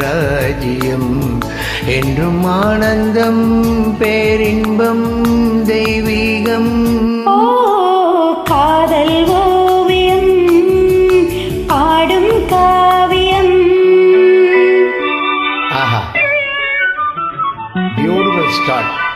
ராஜ்யம் என்றும் ஆனந்தம் பேரின்பம் தெய்வீகம். காதல் ஓவியம் பாடும் காவியம். ஆஹா. பியூட்டிஃபுல் ஸ்டார்ட்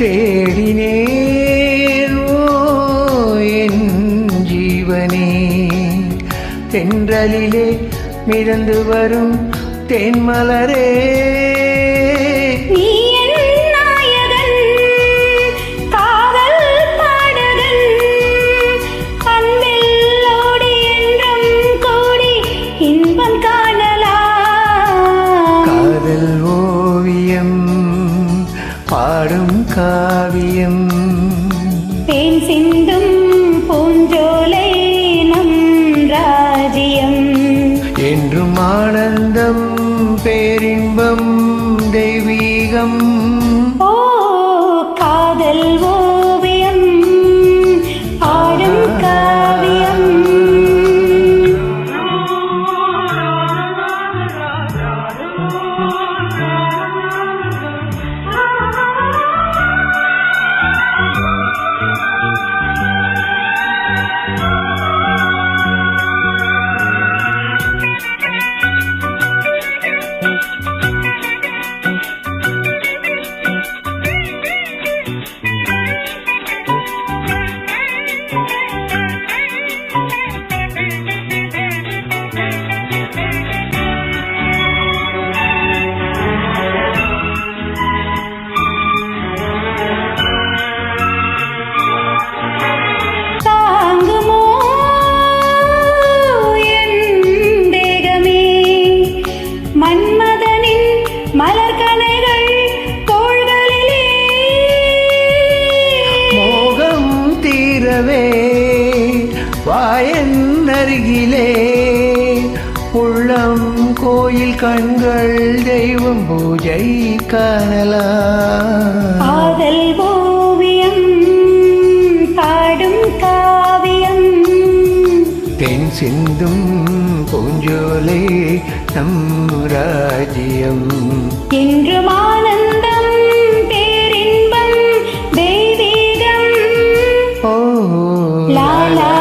தேடினேரோ என் ஜீவனே தென்றலிலே மிதந்து வரும் தென்மலரே. தெய்வீகம் ஓ காதல் ஓ தீரவே வாயன் அருகிலே. உள்ளம் கோயில் கண்கள் தெய்வம் பூஜை காணலாம். காதல் ஓவியம் பாடும் காவியம். தென் சிந்தும் பூஞ்சோலை நம் ராஜ்யம். என்றும் ஆனந்தம் la la